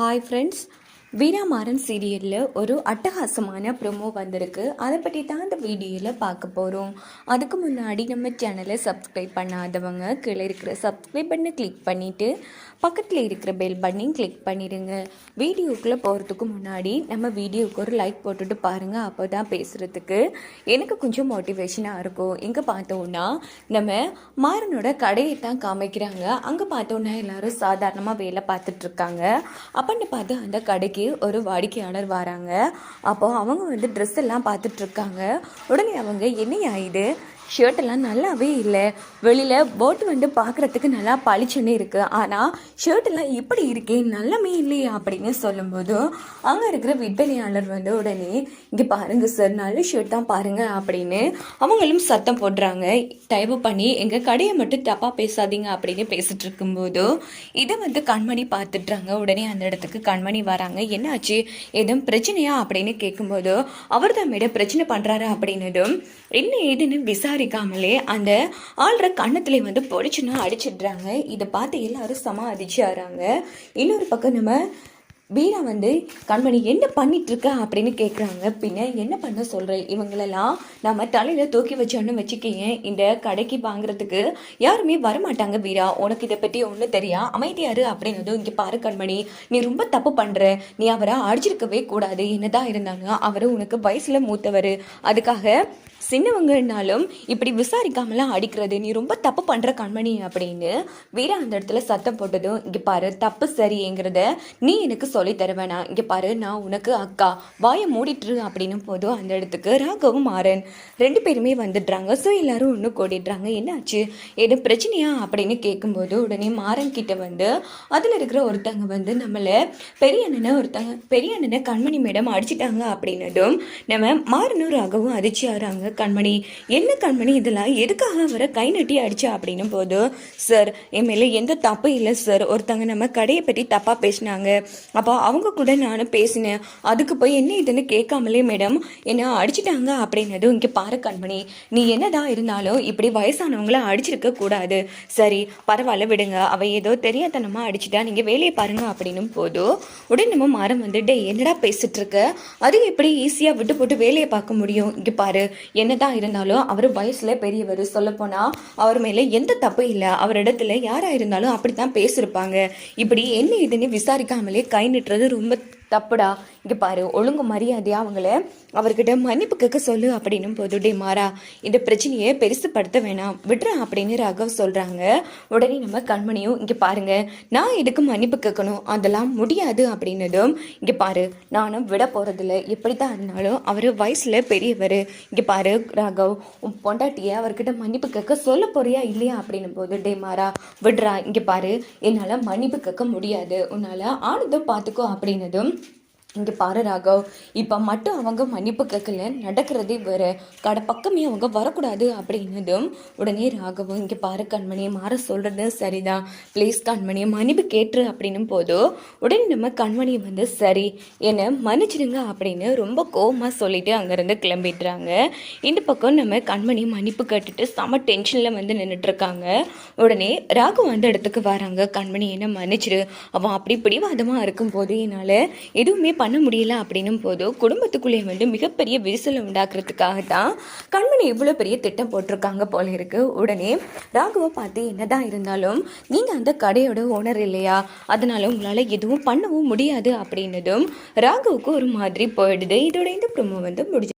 Hi friends, வீராமாறன் சீரியலில் ஒரு அட்டகாசமான ப்ரோமோ வந்திருக்கு. அதை பற்றி தான் அந்த வீடியோவில் பார்க்க போகிறோம் அதுக்கு முன்னாடி நம்ம சேனலை சப்ஸ்கிரைப் பண்ணாதவங்க கீழே இருக்கிற சப்ஸ்கிரைப் பண்ணி கிளிக் பண்ணிவிட்டு பக்கத்தில் இருக்கிற பெல் பட்டனையும் கிளிக் பண்ணிடுங்க வீடியோக்குள்ளே போகிறதுக்கு முன்னாடி நம்ம வீடியோவுக்கு ஒரு லைக் போட்டுட்டு பாருங்கள் அப்போ தான் பேசுகிறதுக்கு எனக்கு கொஞ்சம் மோட்டிவேஷனாக இருக்கும். இங்கே பார்த்தோன்னா நம்ம மாறனோட கடையை தான் காமிக்கிறாங்க. அங்கே பார்த்தோன்னா எல்லோரும் சாதாரணமாக வேலை பார்த்துட்ருக்காங்க அப்படின்னு பார்த்து அந்த கடைக்கு ஒரு வாடிக்கையாளர் வராங்க. அப்போ அவங்க வந்து ட்ரெஸ் எல்லாம் பார்த்துட்ருக்காங்க உடனே அவங்க என்ன ஆயுது ஷர்ட்டெல்லாம் நல்லாவே இல்லை. வெளியில் போட் வந்து பார்க்குறதுக்கு நல்லா பளிச்சுன்னு இருக்குது ஆனால் ஷர்ட்டெல்லாம் இப்படி இருக்கே நல்லாமே இல்லையே அப்படின்னு சொல்லும்போது அங்கே இருக்கிற விற்பனையாளர் வந்து உடனே இங்கே பாருங்கள் சார் நல்ல ஷர்ட் தான் பாருங்கள் அப்படின்னு அவங்களும் சத்தம் போடுறாங்க. தயவு பண்ணி எங்கள் கடையை மட்டும் தப்பாக பேசாதீங்க அப்படின்னு பேசிகிட்டு இருக்கும்போது இதை வந்து கண்மணி பார்த்துட்றாங்க. உடனே அந்த இடத்துக்கு கண்மணி வராங்க. என்னாச்சு? எதுவும் பிரச்சனையா? அப்படின்னு கேட்கும்போது அவர் தான் மேடம் பிரச்சனை பண்ணுறாரு அப்படின்னதும் என்ன ஏதுன்னு விசாரி விசாரிக்காமலே அந்த ஆள்ற கண்ணத்துல வந்து பொடிச்சுன்னா அடிச்சிடுறாங்க. இதை பார்த்து எல்லாரும் சம அதிர்ச்சியாகிறாங்க இன்னொரு பக்கம் நம்ம வீரா வந்து கண்மணி என்ன பண்ணிட்டு இருக்க அப்படின்னு கேட்குறாங்க பின்ன என்ன பண்ண சொல்கிறேன் இவங்களெல்லாம் நம்ம தலையில் தூக்கி வச்சோன்னு வச்சுக்கேன் இந்த கடைக்கு வாங்குறதுக்கு யாருமே வரமாட்டாங்க வீரா. உனக்கு இதை பற்றி ஒன்றும் தெரியா? அமைதியாரு அப்படின்னதும் இங்கே பாரு கண்மணி நீ ரொம்ப தப்பு பண்ணுற நீ அவரை அடிச்சிருக்கவே கூடாது. என்னதான் இருந்தாலும் அவர் உனக்கு வயசில் மூத்தவர். அதுக்காக சின்னவங்கனாலும் இப்படி விசாரிக்காமலாம் அடிக்கிறது. நீ ரொம்ப தப்பு பண்ணுற கண்மணி அப்படின்னு வீரா அந்த இடத்துல சத்தம் போட்டதும் இங்கே பாரு தப்பு சரிங்கிறத நீ எனக்கு சொல்லி தர இங்கே பாரு நான் உனக்கு அக்கா வாயை மூடிட்டுரு அப்படின்னு போதும் அந்த இடத்துக்கு ராகவும் மாறன். ரெண்டு பேருமே வந்துடுறாங்க. ஸோ எல்லாரும் ஒன்று கூடிடுறாங்க. என்னாச்சு? எதுவும் பிரச்சனையா? அப்படின்னு கேட்கும்போது உடனே மாறன் கிட்ட வந்து அதில் இருக்கிற ஒருத்தங்க வந்து நம்மளை பெரிய அண்ணனை ஒருத்தங்க பெரிய அண்ணனை கண்மணி மேடம் அடிச்சிட்டாங்க அப்படின்னதும் நம்ம மாறனும் ராகவும் அதிர்ச்சியாகிறாங்க கண்மணி என்ன கண்மணி இதெல்லாம்? எதுக்காக அவரை கை நட்டி அடிச்சா? அப்படின்னும் போது சார் என் மேலே எந்த தப்பும் இல்லை சார். ஒருத்தங்க நம்ம கடையை பற்றி தப்பாக பேசினாங்க. அப்போ அவங்க கூட நானும் பேசினேன். அதுக்கு போய் என்ன இதுன்னு கேட்காமலே மேடம் என்ன அடிச்சிட்டாங்க அப்படின்னதும் இங்கே பாரு கண்மணி. நீ என்னதான் இருந்தாலும் இப்படி வயசானவங்கள அடிச்சிருக்க கூடாது. சரி பரவாயில்ல விடுங்க. அவ ஏதோ தெரியாதனமாக அடிச்சிட்டா நீங்கள் வேலையை பாருங்க அப்படின்னும் போதும் உடனே நம்ம மரம் வந்து டே என்னடா பேசிட்டு இருக்க அது எப்படி ஈஸியாக விட்டு போட்டு வேலையை பார்க்க முடியும்? இங்கே பாரு என்னதான் இருந்தாலும் அவர் வயசுல பெரியவர். சொல்லப்போனால் அவர் மேலே எந்த தப்பும் இல்லை. அவரிடத்துல யாராக இருந்தாலும் அப்படி தான் பேசியிருப்பாங்க இப்படி என்ன இதுன்னு விசாரிக்காமலே கை நிட்டுறது ரொம்ப தப்புடா. இங்கே பாரு ஒழுங்கு மரியாதையாக அவங்கள அவர்கிட்ட மன்னிப்பு கேட்க சொல்லு அப்படின்னும் போது டே மாறா இந்த பிரச்சனையை பெருசுப்படுத்த வேணாம். விட்றா அப்படின்னு ராகவ் சொல்கிறாங்க உடனே நம்ம கண்மணியும் இங்கே பாருங்க நான் எதுக்கு மன்னிப்பு கேட்கணும்? அதெல்லாம் முடியாது அப்படின்னதும் இங்கே பாரு நானும் விட போகிறதில்ல எப்படி தான் இருந்தாலும் அவர் வயசில் பெரியவர். இங்கே பாரு ராகவ் உன் பொண்டாட்டியை அவர்கிட்ட மன்னிப்பு கேட்க சொல்ல போறியா இல்லையா? அப்படின்னும் போது டே மாறா விட்றா. இங்கே பாரு என்னால் மன்னிப்பு கேட்க முடியாது. உன்னால் ஆனதும் பார்த்துக்கோ அப்படின்னதும் இங்கே பாரு ராகவ் இப்போ மட்டும் அவங்க மன்னிப்பு கேட்கல நடக்கிறதே வேறு. கடை பக்கமே அவங்க வரக்கூடாது அப்படின்னதும் உடனே ராகவும் இங்கே பாரு கண்மணி மாற சொல்கிறது சரிதான். ப்ளீஸ் கண்மணி மன்னிப்பு கேட்டுரு அப்படின்னும் போதோ உடனே நம்ம கண்மணி வந்து சரி என்னை மன்னிச்சிடுங்க அப்படின்னு ரொம்ப கோபமாக சொல்லிட்டு அங்கேருந்து கிளம்பிடுறாங்க. இந்த பக்கம் நம்ம கண்மணி மன்னிப்பு கேட்டுட்டு செம டென்ஷனில் வந்து நின்றுட்டுருக்காங்க உடனே ராகவ் அந்த இடத்துக்கு வராங்க. கண்மணி என்ன மன்னிச்சிடு. அவன் அப்படி பிடிவாதமாக இருக்கும்போது என்னால் எதுவுமே பண்ண முடியல அப்படின்னும் போது குடும்பத்துக்குள்ளே வந்து மிகப்பெரிய விரிசலை உண்டாக்குறதுக்காக தான் கண்மணி இவ்வளோ பெரிய திட்டம் போட்டிருக்காங்க போல இருக்கு. உடனே ராகுவை பார்த்து என்னதான் இருந்தாலும் நீங்கள் அந்த கடையோட ஓனர் இல்லையா? அதனால உங்களால் எதுவும் பண்ணவும் முடியாது அப்படின்னதும் ராகுவுக்கு ஒரு மாதிரி போயிடுது. இதோட இந்த ப்ரொமோ வந்து முடிஞ்சு